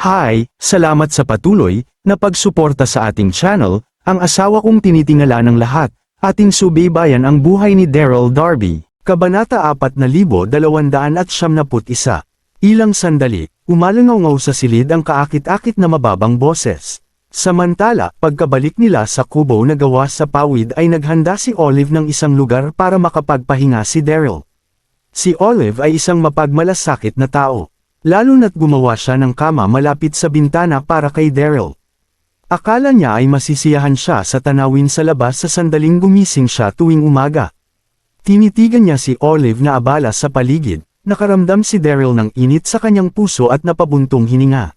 Hi, salamat sa patuloy na pagsuporta sa ating channel, ang asawa kong tinitingala ng lahat, ating subaybayan ang buhay ni Daryl Darby. Kabanata 4271 Ilang sandali, umalangaw sa silid ang kaakit-akit na mababang boses. Samantala, pagkabalik nila sa kubo na gawa sa pawid ay naghanda si Olive ng isang lugar para makapagpahinga si Daryl. Si Olive ay isang mapagmalasakit na tao. Lalo na't gumawa siya ng kama malapit sa bintana para kay Daryl. Akala niya ay masisiyahan siya sa tanawin sa labas sa sandaling gumising siya tuwing umaga. Tinitigan niya si Olive na abala sa paligid, nakaramdam si Daryl ng init sa kanyang puso at napabuntong hininga.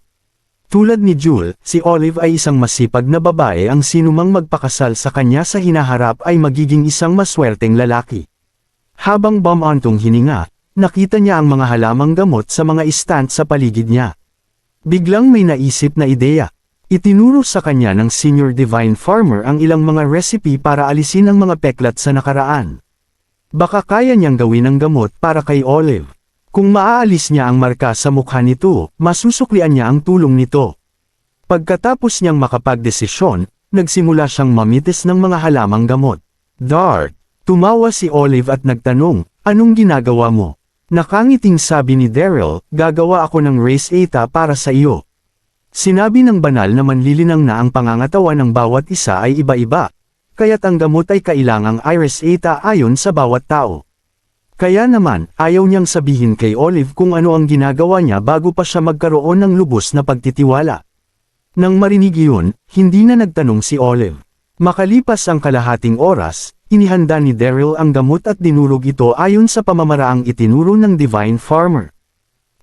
Tulad ni Jewel, si Olive ay isang masipag na babae ang sinumang magpakasal sa kanya sa hinaharap ay magiging isang maswerteng lalaki. Habang bumantong hininga, nakita niya ang mga halamang gamot sa mga istant sa paligid niya. Biglang may naisip na ideya. Itinuro sa kanya ng senior divine farmer ang ilang mga recipe para alisin ang mga peklat sa nakaraan. Baka kaya niyang gawin ang gamot para kay Olive. Kung maaalis niya ang marka sa mukha nito, masusuklian niya ang tulong nito. Pagkatapos niyang makapagdesisyon, nagsimula siyang mamitis ng mga halamang gamot. Dart, tumawa si Olive at nagtanong, anong ginagawa mo? Nakangiting sabi ni Daryl, gagawa ako ng race eta para sa iyo. Sinabi ng banal na manlilinang na ang pangangatawan ng bawat isa ay iba-iba, kaya't ang gamot ay kailangang iris eta ayon sa bawat tao. Kaya naman, ayaw niyang sabihin kay Olive kung ano ang ginagawa niya bago pa siya magkaroon ng lubos na pagtitiwala. Nang marinig iyon, hindi na nagtanong si Olive. Makalipas ang kalahating oras, inihanda ni Daryl ang gamot at dinurog ito ayon sa pamamaraang itinuro ng Divine Farmer.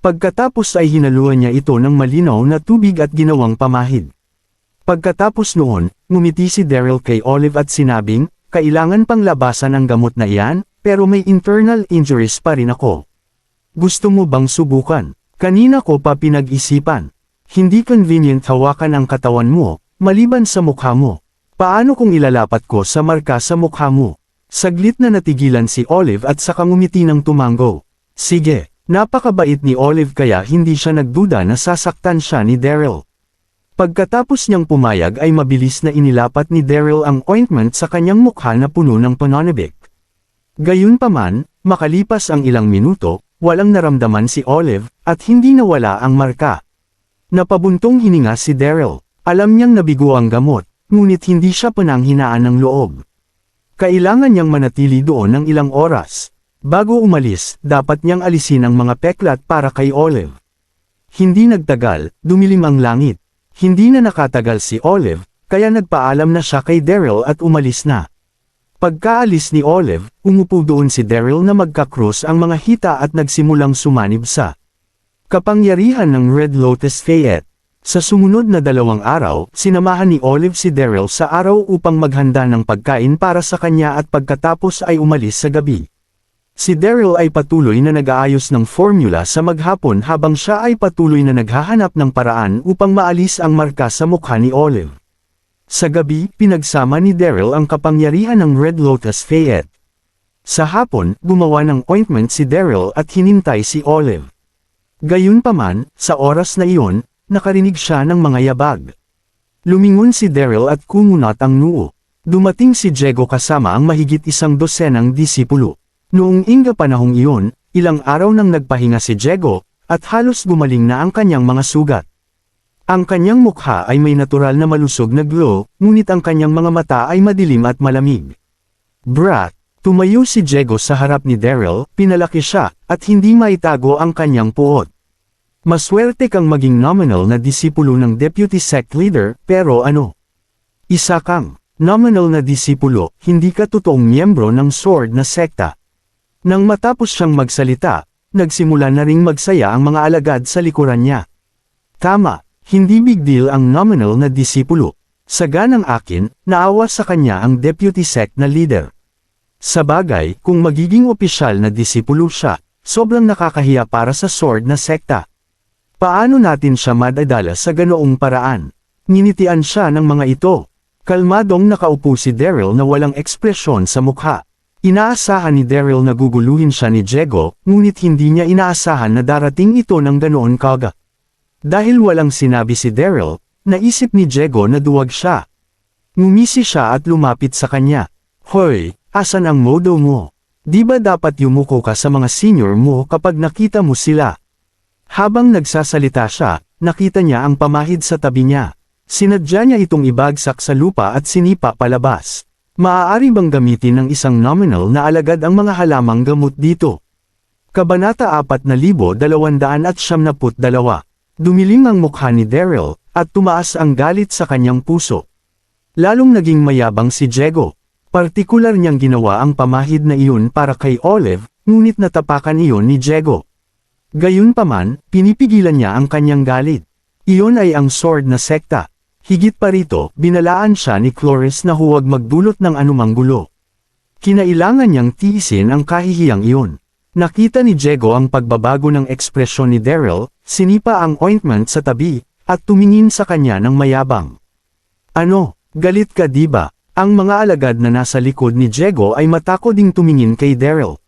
Pagkatapos ay hinaluan niya ito ng malinaw na tubig at ginawang pamahid. Pagkatapos noon, ngumiti si Daryl kay Olive at sinabing, kailangan pang labasan ang gamot na iyan, pero may internal injuries pa rin ako. Gusto mo bang subukan? Kanina ko pa pinag-isipan. Hindi convenient hawakan ang katawan mo, maliban sa mukha mo. Paano kung ilalapat ko sa marka sa mukha mo? Saglit na natigilan si Olive at saka ngumiti ng tumango. Sige, napakabait ni Olive kaya hindi siya nagduda na sasaktan siya ni Daryl. Pagkatapos niyang pumayag ay mabilis na inilapat ni Daryl ang ointment sa kanyang mukha na puno ng pananabik. Gayunpaman, makalipas ang ilang minuto, walang naramdaman si Olive, at hindi nawala ang marka. Napabuntong hininga si Daryl. Alam niyang nabigo ang gamot, ngunit hindi siya pananghinaan ng loob. Kailangan niyang manatili doon ng ilang oras. Bago umalis, dapat niyang alisin ang mga peklat para kay Olive. Hindi nagtagal, dumilim ang langit. Hindi na nakatagal si Olive, kaya nagpaalam na siya kay Daryl at umalis na. Pagkaalis ni Olive, umupo doon si Daryl na magkakrus ang mga hita at nagsimulang sumanib sa kapangyarihan ng Red Lotus Fayette. Sa sumunod na dalawang araw, sinamahan ni Olive si Daryl sa araw upang maghanda ng pagkain para sa kanya at pagkatapos ay umalis sa gabi. Si Daryl ay patuloy na nag-aayos ng formula sa maghapon habang siya ay patuloy na naghahanap ng paraan upang maalis ang marka sa mukha ni Olive. Sa gabi, pinagsama ni Daryl ang kapangyarihan ng Red Lotus Fayette. Sa hapon, gumawa ng ointment si Daryl at hinintay si Olive. Gayunpaman, sa oras na iyon, nakarinig siya ng mga yabag. Lumingon si Daryl at kumunat ang noo. Dumating si Diego kasama ang mahigit isang dosenang disipulo. Noong inga panahong iyon, ilang araw nang nagpahinga si Diego, at halos gumaling na ang kanyang mga sugat. Ang kanyang mukha ay may natural na malusog na glow, ngunit ang kanyang mga mata ay madilim at malamig. Brat, tumayo si Diego sa harap ni Daryl, pinalaki siya, at hindi maitago ang kanyang puot. Maswerte kang maging nominal na disipulo ng deputy sect leader, pero ano? Isa kang nominal na disipulo, hindi ka totoong miyembro ng sword na sekta. Nang matapos siyang magsalita, nagsimula na ring magsaya ang mga alagad sa likuran niya. Tama, hindi big deal ang nominal na disipulo. Sa ganang akin, naawa sa kanya ang deputy sect na leader. Sa bagay, kung magiging opisyal na disipulo siya, sobrang nakakahiya para sa sword na sekta. Paano natin siya madadala sa ganoong paraan? Ninitian siya ng mga ito. Kalmadong nakaupo si Daryl na walang ekspresyon sa mukha. Inaasahan ni Daryl na guguluhin siya ni Diego, ngunit hindi niya inaasahan na darating ito ng ganoon kaga. Dahil walang sinabi si Daryl, naisip ni Jego na duwag siya. Ngumisi siya at lumapit sa kanya. Hoy, asan ang modo mo? Di ba dapat yumuko ka sa mga senior mo kapag nakita mo sila? Habang nagsasalita siya, nakita niya ang pamahid sa tabi niya. Sinadya niya itong ibagsak sa lupa at sinipa palabas. Maaari bang gamitin ng isang nominal na alagad ang mga halamang gamot dito? Kabanata 4272 Dumiling ang mukha ni Daryl, at tumaas ang galit sa kanyang puso. Lalong naging mayabang si Jego. Partikular niyang ginawa ang pamahid na iyon para kay Olive, ngunit natapakan iyon ni Jego. Gayunpaman, pinipigilan niya ang kanyang galit. Iyon ay ang sword na sekta. Higit pa rito, binalaan siya ni Cloris na huwag magdulot ng anumang gulo. Kinailangan niyang tiisin ang kahihiyang iyon. Nakita ni Jego ang pagbabago ng ekspresyon ni Daryl, sinipa ang ointment sa tabi, at tumingin sa kanya ng mayabang. Ano, galit ka di ba? Ang mga alagad na nasa likod ni Jego ay matako ding tumingin kay Daryl.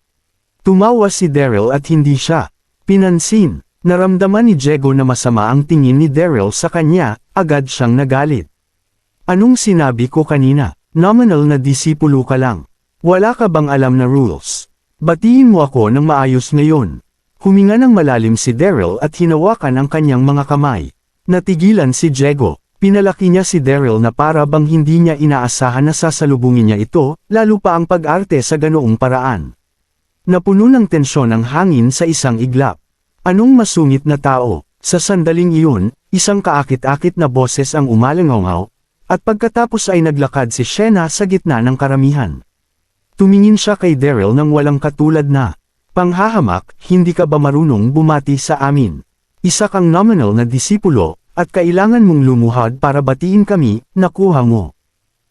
Tumawa si Daryl at hindi siya. Pinansin, naramdaman ni Jego na masama ang tingin ni Daryl sa kanya, agad siyang nagalit. Anong sinabi ko kanina? Nominal na disipulo ka lang. Wala ka bang alam na rules? Batiin mo ako ng maayos ngayon. Huminga ng malalim si Daryl at hinawakan ang kanyang mga kamay. Natigilan si Jego. Pinalaki niya si Daryl na para bang hindi niya inaasahan na sasalubungin niya ito, lalo pa ang pag-arte sa ganoong paraan. Napuno ng tensyon ang hangin sa isang iglap. Anong masungit na tao? Sa sandaling iyon, isang kaakit-akit na boses ang umalangaw at pagkatapos ay naglakad si Shena sa gitna ng karamihan. Tumingin siya kay Daryl nang walang katulad na, Panghahamak, hindi ka ba marunong bumati sa amin? Isa kang nominal na disipulo, at kailangan mong lumuhad para batiin kami, nakuha mo.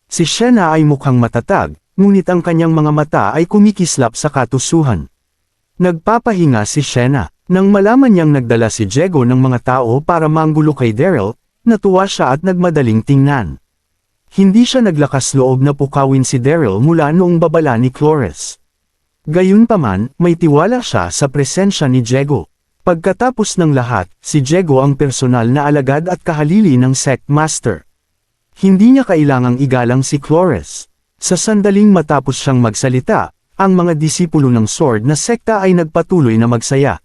Si Shena ay mukhang matatag, ngunit ang kanyang mga mata ay kumikislap sa katusuhan. Nagpapahinga si Shena, nang malaman niyang nagdala si Jego ng mga tao para manggulo kay Daryl, natuwa siya at nagmadaling tingnan. Hindi siya naglakas loob na pukawin si Daryl mula noong babala ni Cloris. Gayunpaman, may tiwala siya sa presensya ni Jego. Pagkatapos ng lahat, si Jego ang personal na alagad at kahalili ng sect master. Hindi niya kailangang igalang si Cloris. Sa sandaling matapos siyang magsalita, ang mga disipulo ng sword na sekta ay nagpatuloy na magsaya.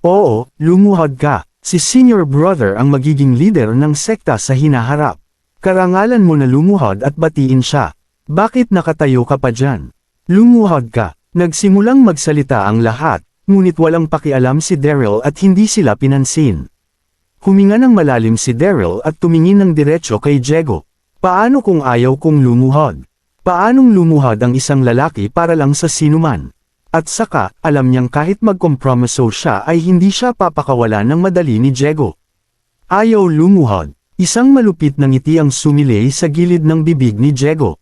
Oo, lumuhod ka, si senior brother ang magiging leader ng sekta sa hinaharap. Karangalan mo na lumuhod at batiin siya. Bakit nakatayo ka pa dyan? Lumuhod ka. Nagsimulang magsalita ang lahat, ngunit walang pakialam si Daryl at hindi sila pinansin. Huminga ng malalim si Daryl at tumingin ng diretsyo kay Jego. Paano kung ayaw kong lumuhod? Paanong lumuhod ang isang lalaki para lang sa sinuman? At saka, alam niyang kahit magkompromiso siya ay hindi siya papakawalan ng madali ni Jego. Ayaw lumuhod. Isang malupit na ngiti ang sumilay sa gilid ng bibig ni Jego.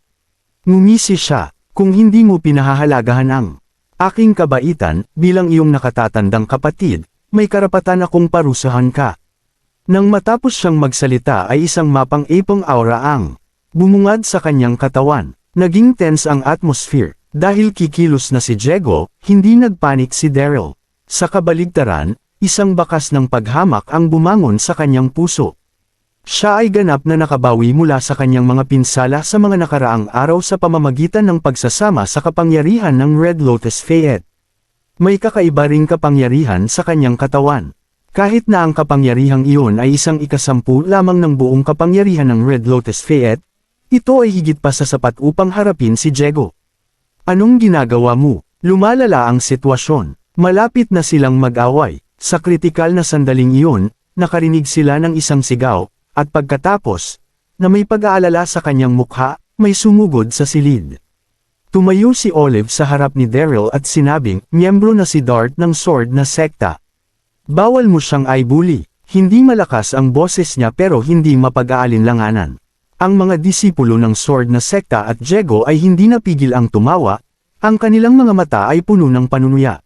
Ngumisi siya, kung hindi mo pinahahalagahan ang aking kabaitan, bilang iyong nakatatandang kapatid, may karapatan akong parusahan ka. Nang matapos siyang magsalita ay isang mapang-ipong aura ang bumungad sa kanyang katawan. Naging tense ang atmosphere. Dahil kikilos na si Jego, hindi nagpanik si Daryl. Sa kabaligtaran, isang bakas ng paghamak ang bumangon sa kanyang puso. Siya ay ganap na nakabawi mula sa kanyang mga pinsala sa mga nakaraang araw sa pamamagitan ng pagsasama sa kapangyarihan ng Red Lotus Fayette. May kakaiba ring kapangyarihan sa kanyang katawan. Kahit na ang kapangyarihang iyon ay isang ikasampu lamang ng buong kapangyarihan ng Red Lotus Fayette, ito ay higit pa sa sapat upang harapin si Jego. Anong ginagawa mo? Lumalala ang sitwasyon. Malapit na silang mag-away. Sa kritikal na sandaling iyon, nakarinig sila ng isang sigaw, at pagkatapos, na may pag-aalala sa kanyang mukha, may sumugod sa silid. Tumayo si Olive sa harap ni Daryl at sinabing, miyembro na si Dart ng sword na sekta. Bawal mo siyang ay bully. Hindi malakas ang boses niya pero hindi mapag-aalinlanganan. Ang mga disipulo ng sword na sekta at Jego ay hindi napigil ang tumawa, ang kanilang mga mata ay puno ng panunuya.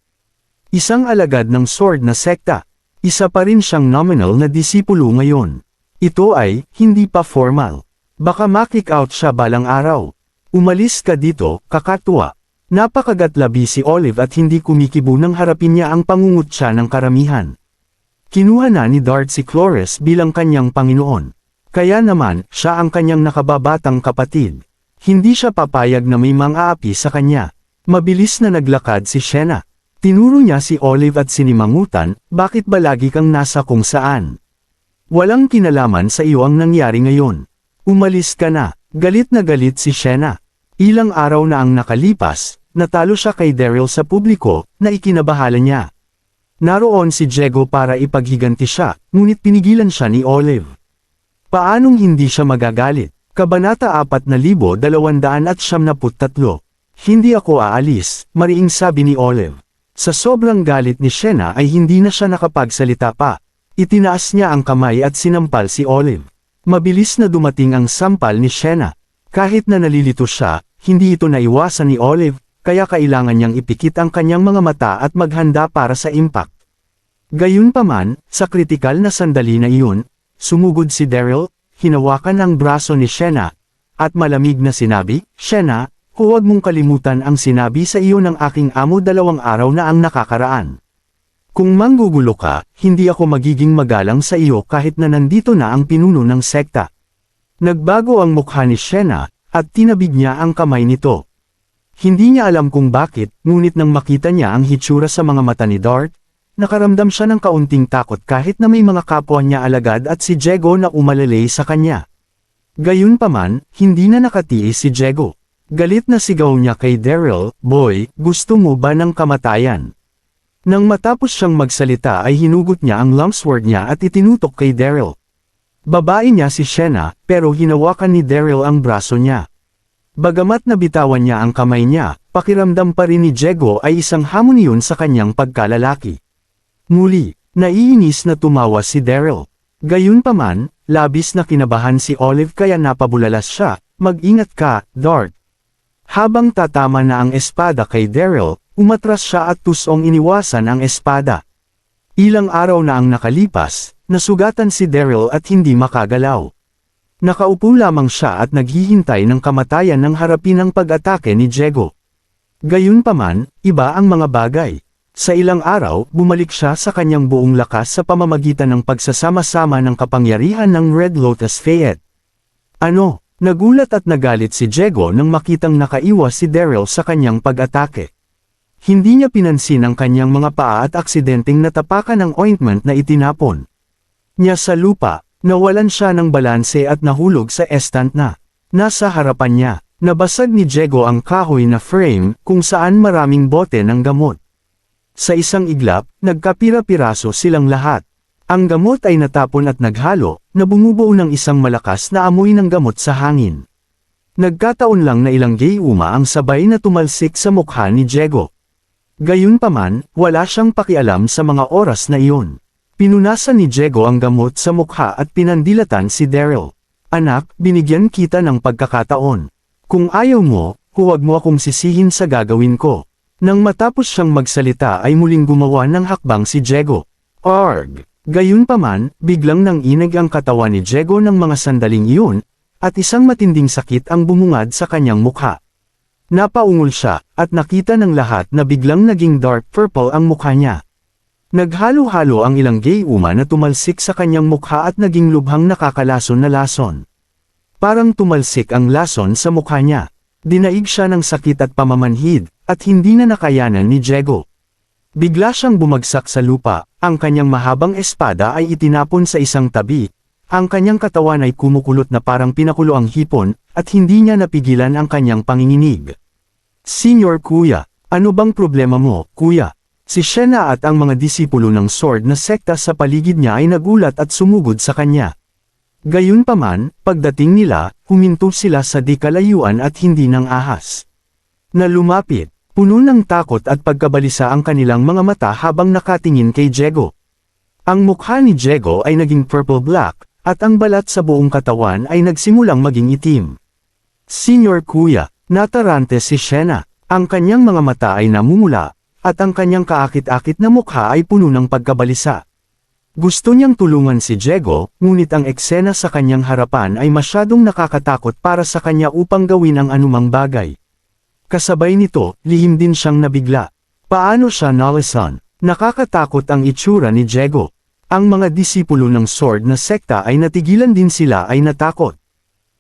Isang alagad ng sword na sekta. Isa pa rin siyang nominal na disipulo ngayon. Ito ay, hindi pa formal. Baka makick out siya balang araw. Umalis ka dito, kakatuwa. Napakagatlabi si Olive at hindi kumikibo nang harapin niya ang pangungutya ng karamihan. Kinuha na ni Dart si Cloris bilang kanyang Panginoon. Kaya naman, siya ang kanyang nakababatang kapatid. Hindi siya papayag na may mga api sa kanya. Mabilis na naglakad si Shena. Tinuro niya si Olive at sinimangutan, bakit ba lagi kang nasa kung saan? Walang kinalaman sa iyo ang nangyari ngayon. Umalis ka na, galit na galit si Shena. Ilang araw na ang nakalipas, natalo siya kay Daryl sa publiko, na ikinabahala niya. Naroon si Diego para ipaghiganti siya, ngunit pinigilan siya ni Olive. Paanong hindi siya magagalit? Kabanata 4,273 Hindi ako aalis, mariing sabi ni Olive. Sa sobrang galit ni Shena ay hindi na siya nakapagsalita pa. Itinaas niya ang kamay at sinampal si Olive. Mabilis na dumating ang sampal ni Shena. Kahit na nalilito siya, hindi ito naiwasan ni Olive, kaya kailangan niyang ipikit ang kanyang mga mata at maghanda para sa impact. Gayunpaman, sa kritikal na sandali na iyon, sumugod si Daryl, hinawakan ang braso ni Shena, at malamig na sinabi, Shena, huwag mong kalimutan ang sinabi sa iyo ng aking amo dalawang araw na ang nakakaraan. Kung manggugulo ka, hindi ako magiging magalang sa iyo kahit na nandito na ang pinuno ng sekta. Nagbago ang mukha ni Shena, at tinabig niya ang kamay nito. Hindi niya alam kung bakit, ngunit nang makita niya ang hitsura sa mga mata ni Dart, nakaramdam siya ng kaunting takot kahit na may mga kapwa niya alagad at si Diego na umalalay sa kanya. Gayunpaman, hindi na nakatiis si Diego. Galit na sigaw niya kay Daryl, Boy, gusto mo ba ng kamatayan? Nang matapos siyang magsalita ay hinugot niya ang longsword niya at itinutok kay Daryl. Babae niya si Shena, pero hinawakan ni Daryl ang braso niya. Bagamat nabitawan niya ang kamay niya, pakiramdam pa rin ni Diego ay isang hamon yun sa kanyang pagkalalaki. Muli, naiinis na tumawa si Daryl. Gayunpaman, labis na kinabahan si Olive kaya napabulalas siya, mag-ingat ka, Dart. Habang tatama na ang espada kay Daryl, umatras siya at tusong iniwasan ang espada. Ilang araw na ang nakalipas, nasugatan si Daryl at hindi makagalaw. Nakaupo lamang siya at naghihintay ng kamatayan ng harapin ang pag-atake ni Diego. Gayunpaman, iba ang mga bagay. Sa ilang araw, bumalik siya sa kanyang buong lakas sa pamamagitan ng pagsasama-sama ng kapangyarihan ng Red Lotus Fayette. Ano, nagulat at nagalit si Diego nang makitang nakaiwas si Daryl sa kanyang pag-atake. Hindi niya pinansin ang kanyang mga paa at aksidenteng natapakan ng ointment na itinapon. Niya sa lupa, nawalan siya ng balanse at nahulog sa estant na. Nasa harapan niya, nabasag ni Diego ang kahoy na frame kung saan maraming bote ng gamot. Sa isang iglap, nagkapira-piraso silang lahat. Ang gamot ay natapon at naghalo, na ng isang malakas na amoy ng gamot sa hangin. Nagkataon lang na ilang gayuma ang sabay na tumalsik sa mukha ni Diego. Gayunpaman, wala siyang pakialam sa mga oras na iyon. Pinunasan ni Diego ang gamot sa mukha at pinandilatan si Daryl. Anak, binigyan kita ng pagkakataon. Kung ayaw mo, huwag mo akong sisihin sa gagawin ko. Nang matapos siyang magsalita ay muling gumawa ng hakbang si Diego. Arg! Gayunpaman, biglang nang inag ang katawan ni Diego ng mga sandaling iyon, at isang matinding sakit ang bumungad sa kanyang mukha. Napaungol siya, at nakita ng lahat na biglang naging dark purple ang mukha niya. Naghalo-halo ang ilang gayuma na tumalsik sa kanyang mukha at naging lubhang nakakalason na lason. Parang tumalsik ang lason sa mukha niya. Dinaig siya ng sakit at pamamanhid, at hindi na nakayanan ni Diego. Bigla siyang bumagsak sa lupa, ang kanyang mahabang espada ay itinapon sa isang tabi, ang kanyang katawan ay kumukulot na parang pinakulo ang hipon, at hindi niya napigilan ang kanyang panginginig. Senior Kuya, ano bang problema mo, Kuya? Si Shena at ang mga disipulo ng sword na sekta sa paligid niya ay nagulat at sumugod sa kanya. Gayunpaman, pagdating nila, huminto sila sa di kalayuan at hindi ng ahas. Na lumapit, puno ng takot at pagkabalisa ang kanilang mga mata habang nakatingin kay Diego. Ang mukha ni Diego ay naging purple-black, at ang balat sa buong katawan ay nagsimulang maging itim. Senior Kuya, natarante si Shena, ang kanyang mga mata ay namumula, at ang kanyang kaakit-akit na mukha ay puno ng pagkabalisa. Gusto niyang tulungan si Diego, ngunit ang eksena sa kanyang harapan ay masyadong nakakatakot para sa kanya upang gawin ang anumang bagay. Kasabay nito, lihim din siyang nabigla. Paano siya nalasan? Nakakatakot ang itsura ni Diego. Ang mga disipulo ng sword na sekta ay natigilan din sila ay natakot.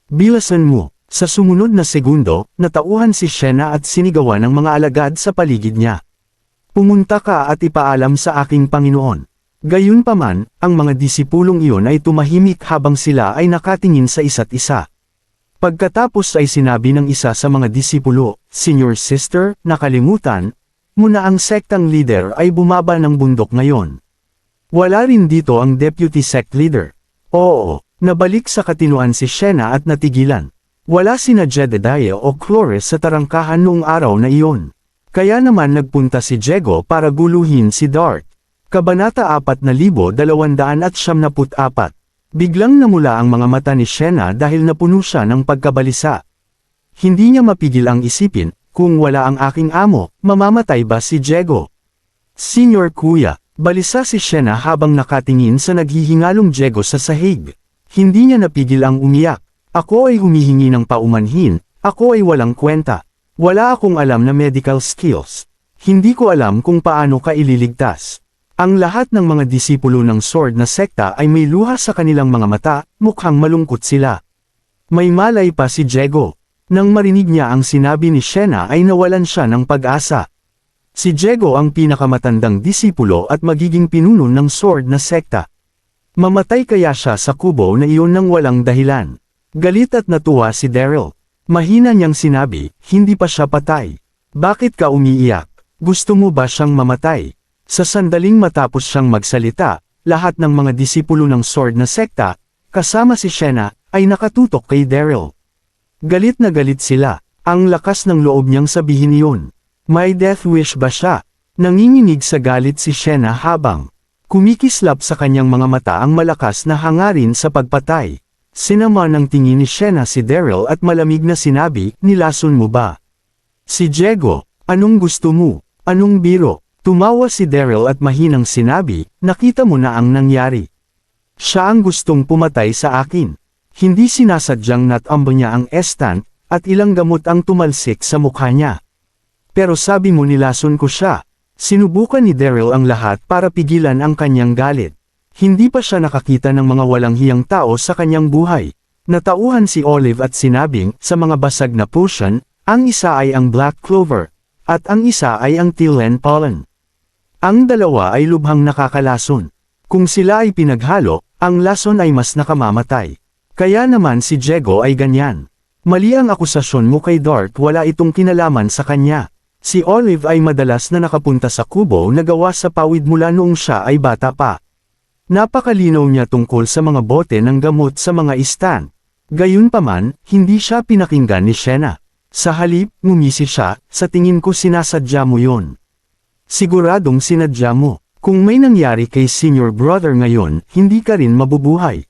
Bilasan mo, sa sumunod na segundo, natauhan si Shena at sinigawan ng mga alagad sa paligid niya. Pumunta ka at ipaalam sa aking Panginoon. Gayunpaman, ang mga disipulong iyon ay tumahimik habang sila ay nakatingin sa isa't isa. Pagkatapos ay sinabi ng isa sa mga disipulo, Senior Sister, nakalimutan, muna ang sektang leader ay bumaba ng bundok ngayon. Wala rin dito ang deputy sect leader. Oo, nabalik sa katinuan si Shena at natigilan. Wala sina Jedediah o Cloris sa tarangkahan noong araw na iyon. Kaya naman nagpunta si Jego para guluhin si Dart. Kabanata 4,274 Biglang namula ang mga mata ni Shena dahil napuno siya ng pagkabalisa. Hindi niya mapigil ang isipin, kung wala ang aking amo, mamamatay ba si Jego? Senior Kuya, balisa si Shena habang nakatingin sa naghihingalong Jego sa sahig. Hindi niya napigil ang umiyak. Ako ay humihingi ng paumanhin, ako ay walang kwenta. Wala akong alam na medical skills. Hindi ko alam kung paano ka ililigtas. Ang lahat ng mga disipulo ng sword na sekta ay may luha sa kanilang mga mata, mukhang malungkot sila. May malay pa si Jego. Nang marinig niya ang sinabi ni Shena ay nawalan siya ng pag-asa. Si Jego ang pinakamatandang disipulo at magiging pinuno ng sword na sekta. Mamatay kaya siya sa kubo na iyon ng walang dahilan. Galit at natuwa si Daryl. Mahina niyang sinabi, hindi pa siya patay. Bakit ka umiiyak? Gusto mo ba siyang mamatay? Sa sandaling matapos siyang magsalita, lahat ng mga disipulo ng sword na sekta, kasama si Shena, ay nakatutok kay Daryl. Galit na galit sila, ang lakas ng loob niyang sabihin iyon. May death wish ba siya? Nanginginig sa galit si Shena habang kumikislap sa kanyang mga mata ang malakas na hangarin sa pagpatay. Sinama ng tingin ni Shena si Daryl at malamig na sinabi, nilason mo ba? Si Jego, anong gusto mo? Anong biro? Tumawa si Daryl at mahinang sinabi, nakita mo na ang nangyari. Siya ang gustong pumatay sa akin. Hindi sinasadyang natambo niya ang estan, at ilang gamot ang tumalsik sa mukha niya. Pero sabi mo nilason ko siya. Sinubukan ni Daryl ang lahat para pigilan ang kanyang galit. Hindi pa siya nakakita ng mga walang hiyang tao sa kanyang buhay. Natauhan si Olive at sinabing, sa mga basag na potion, ang isa ay ang black clover, at ang isa ay ang Tilen pollen. Ang dalawa ay lubhang nakakalason. Kung sila ay pinaghalo, ang lason ay mas nakamamatay. Kaya naman si Jego ay ganyan. Mali ang akusasyon mo kay Dart wala itong kinalaman sa kanya. Si Olive ay madalas na nakapunta sa kubo na gawa sa pawid mula noong siya ay bata pa. Napakalinaw niya tungkol sa mga bote ng gamot sa mga istan. Gayunpaman, hindi siya pinakinggan ni Shena. Sa halip, ngumisi siya, sa tingin ko sinasadya mo yon. Siguradong sinadya mo. Kung may nangyari kay senior brother ngayon, hindi ka rin mabubuhay.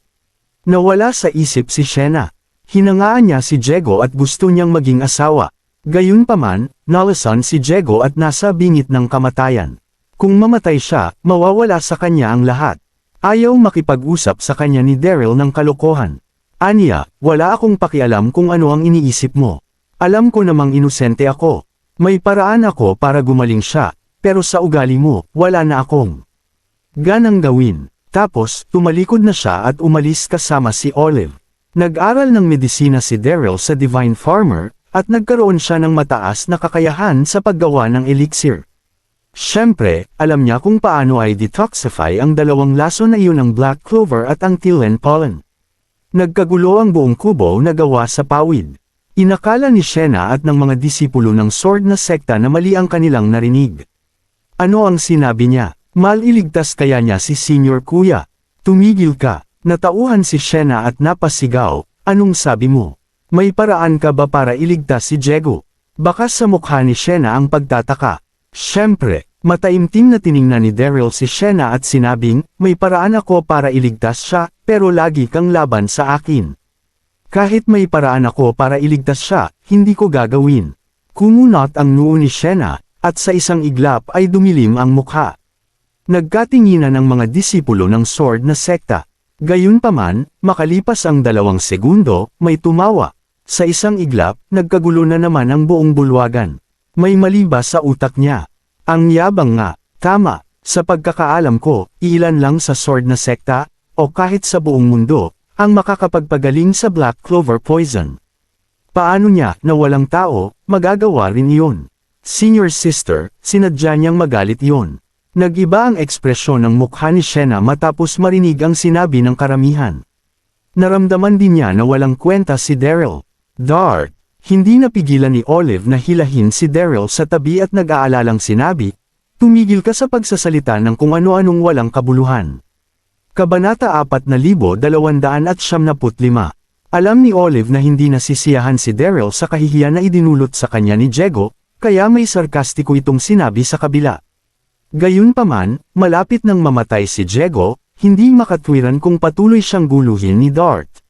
Nawala sa isip si Shena. Hinangaan niya si Jego at gusto niyang maging asawa. Gayunpaman, nalasan si Jego at nasa bingit ng kamatayan. Kung mamatay siya, mawawala sa kanya ang lahat. Ayaw makipag-usap sa kanya ni Daryl ng kalokohan. Anya, wala akong pakialam kung ano ang iniisip mo. Alam ko namang inosente ako. May paraan ako para gumaling siya, pero sa ugali mo, wala na akong ganang gawin. Tapos, tumalikod na siya at umalis kasama si Olive. Nag-aral ng medisina si Daryl sa Divine Farmer, at nagkaroon siya ng mataas na kakayahan sa paggawa ng elixir. Siyempre, alam niya kung paano ay detoxify ang dalawang laso na iyon ng black clover at ang tilen pollen. Nagkagulo ang buong kubo na gawa sa pawid. Inakala ni Shena at ng mga disipulo ng sword na sekta na mali ang kanilang narinig. Ano ang sinabi niya? Maliligtas kaya niya si Senior Kuya. Tumigil ka. Natauhan si Shena at napasigaw. Anong sabi mo? May paraan ka ba para iligtas si Jego? Baka sa mukha ni Shena ang pagtataka. Siyempre, mataimtim na tiningnan ni Daryl si Shena at sinabing, may paraan ako para iligtas siya, pero lagi kang laban sa akin. Kahit may paraan ako para iligtas siya, hindi ko gagawin. Kumunot ang noo ni Shena, at sa isang iglap ay dumilim ang mukha. Nagkatinginan ang mga disipulo ng sword na sekta. Gayunpaman, makalipas ang dalawang segundo, may tumawa. Sa isang iglap, nagkagulo na naman ang buong bulwagan. May mali ba sa utak niya? Ang yabang nga, tama, Sa pagkakaalam ko, ilan lang sa sword na sekta, o kahit sa buong mundo, ang makakapagpagaling sa Black Clover Poison. Paano niya, na walang tao, magagawa rin iyon? Senior sister, sinadya niyang magalit iyon. Nag-iba ang ekspresyon ng mukha ni Shena matapos marinig ang sinabi ng karamihan. Naramdaman din niya na walang kwenta si Daryl. Dart, hindi napigilan ni Olive na hilahin si Daryl sa tabi at nag-aalalang sinabi, tumigil ka sa pagsasalita ng kung ano-anong walang kabuluhan. Kabanata 4275 Alam ni Olive na hindi nasisiyahan si Daryl sa kahihiyan na idinulot sa kanya ni Jego, kaya may sarkastiko itong sinabi sa kabila. Gayunpaman, malapit nang mamatay si Jego, hindi makatwiran kung patuloy siyang guluhin ni Dart.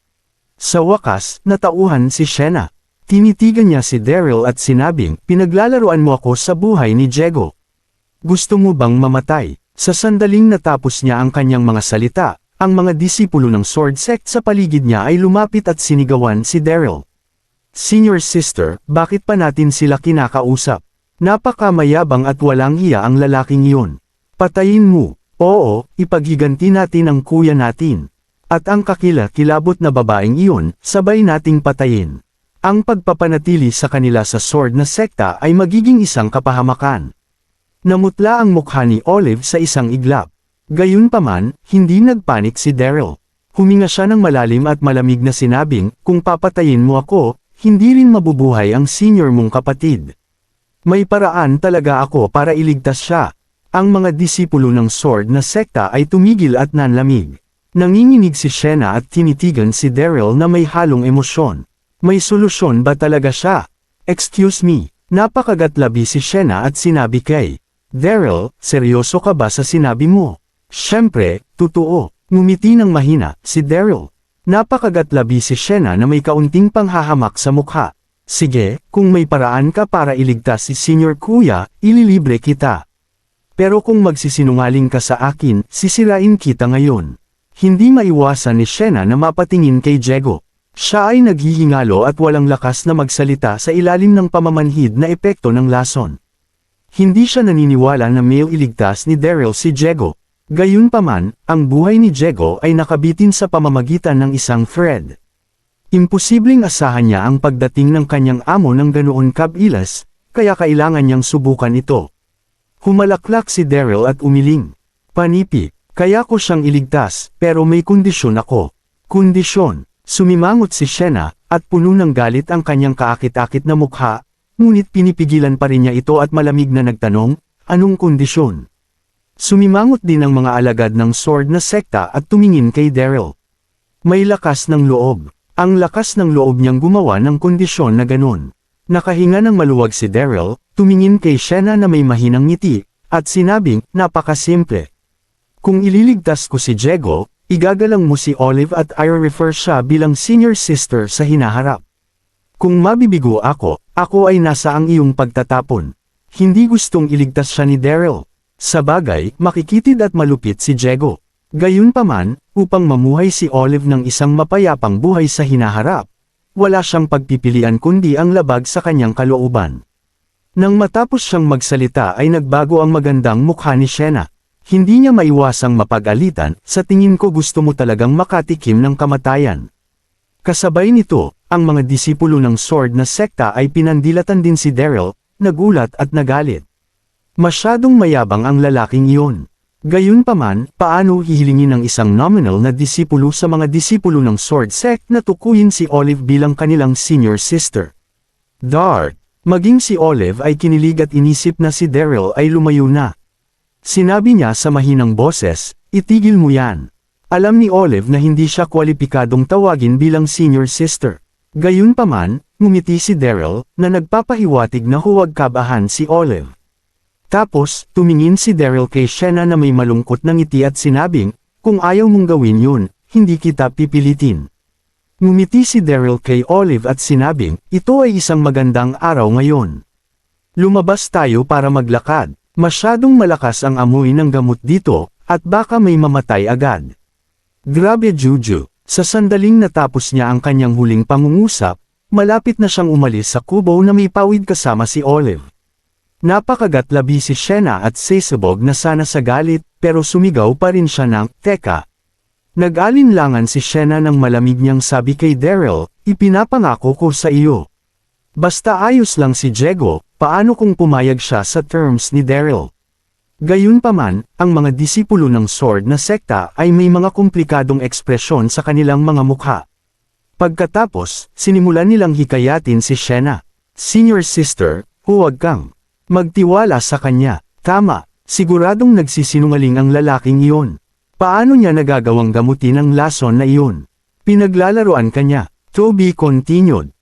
Sa wakas, natauhan si Shena. Tinitigan niya si Daryl at sinabing, pinaglalaruan mo ako sa buhay ni Jego. Gusto mo bang mamatay? Sa sandaling natapos niya ang kanyang mga salita, ang mga disipulo ng sword sect sa paligid niya ay lumapit at sinigawan si Daryl. Senior sister, bakit pa natin sila kinakausap? Napakamayabang at walang hiya ang lalaking iyon. Patayin mo. Oo, ipaghiganti natin ang kuya natin. At ang kakila-kilabot na babaeng iyon, sabay nating patayin. Ang pagpapanatili sa kanila sa sword na sekta ay magiging isang kapahamakan. Namutla ang mukha ni Olive sa isang iglap. Gayunpaman, hindi nagpanik si Daryl. Huminga siya ng malalim at malamig na sinabing, kung papatayin mo ako, hindi rin mabubuhay ang senior mong kapatid. May paraan talaga ako para iligtas siya. Ang mga disipulo ng sword na sekta ay tumigil at nanlamig. Nanginginig si Shena at tinitigan si Daryl na may halong emosyon. May solusyon ba talaga siya? Excuse me, napakagatlabi si Shena at sinabi kay Daryl, seryoso ka ba sa sinabi mo? Siyempre, totoo. Ngumiti ng mahina, si Daryl. Napakagatlabi si Shena na may kaunting panghahamak sa mukha. Sige, kung may paraan ka para iligtas si Senior Kuya, ililibre kita. Pero kung magsisinungaling ka sa akin, sisirain kita ngayon. Hindi maiwasan ni Shena na mapatingin kay Jego. Siya ay naghihingalo at walang lakas na magsalita sa ilalim ng pamamanhid na epekto ng lason. Hindi siya naniniwala na may iligtas ni Daryl si Jego. Gayunpaman, ang buhay ni Jego ay nakabitin sa pamamagitan ng isang thread. Imposibleng asahan niya ang pagdating ng kanyang amo ng ganoon kabilas, kaya kailangan niyang subukan ito. Humalaklak si Daryl at umiling. Panipi, kaya ko siyang iligtas, pero may kondisyon ako. Kondisyon, sumimangot si Shena, at puno ng galit ang kanyang kaakit-akit na mukha, ngunit pinipigilan pa rin niya ito at malamig na nagtanong, anong kondisyon? Sumimangot din ang mga alagad ng sword na sekta at tumingin kay Daryl. May lakas ng loob. Ang lakas ng loob niyang gumawa ng kondisyon na ganun. Nakahinga ng maluwag si Daryl, tumingin kay Shena na may mahinang ngiti, at sinabing, napakasimple. Kung ililigtas ko si Jego, igagalang mo si Olive at i-refer siya bilang senior sister sa hinaharap. Kung mabibigo ako, ako ay nasa ang iyong pagtatapon. Hindi gustong iligtas siya ni Daryl. Sa bagay, makikitid at malupit si Jego. Gayunpaman, upang mamuhay si Olive ng isang mapayapang buhay sa hinaharap, wala siyang pagpipilian kundi ang labag sa kanyang kalooban. Nang matapos siyang magsalita ay nagbago ang magandang mukha ni Shena. Hindi niya maiwasang mapag-alitan, sa tingin ko gusto mo talagang makatikim ng kamatayan. Kasabay nito, ang mga disipulo ng sword na sekta ay pinandilatan din si Daryl, nagulat at nagalit. Masyadong mayabang ang lalaking iyon. Gayunpaman, paano hihilingin ng isang nominal na disipulo sa mga disipulo ng sword sect na tukuyin si Olive bilang kanilang senior sister? Dart, maging si Olive ay kinilig at inisip na si Daryl ay lumayo na. Sinabi niya sa mahinang boses, itigil mo yan. Alam ni Olive na hindi siya kwalipikadong tawagin bilang senior sister. Gayunpaman, ngumiti si Daryl, na nagpapahiwatig na huwag kabahan si Olive. Tapos, tumingin si Daryl kay Shena na may malungkot na ngiti at sinabing, kung ayaw mong gawin yun, hindi kita pipilitin. Ngumiti si Daryl kay Olive at sinabing, ito ay isang magandang araw ngayon. Lumabas tayo para maglakad, masyadong malakas ang amoy ng gamot dito, at baka may mamatay agad. Grabe Juju, sa sandaling natapos niya ang kanyang huling pangungusap, malapit na siyang umalis sa kubo na may pawid kasama si Olive. Napakagat labi si Shena at sisabog na sana sa galit, pero sumigaw pa rin siya ng, Teka. Nag-alinlangan si Shena ng malamig niyang sabi kay Daryl, ipinapangako ko sa iyo. Basta ayos lang si Jego, paano kung pumayag siya sa terms ni Daryl? Gayunpaman, ang mga disipulo ng sword na sekta ay may mga komplikadong ekspresyon sa kanilang mga mukha. Pagkatapos, sinimulan nilang hikayatin si Shena. Senior sister, huwag kang magtiwala sa kanya. Tama, siguradong nagsisinungaling ang lalaking iyon. Paano niya nagagawang gamutin ang lason na iyon? Pinaglalaroan kanya. To be continued.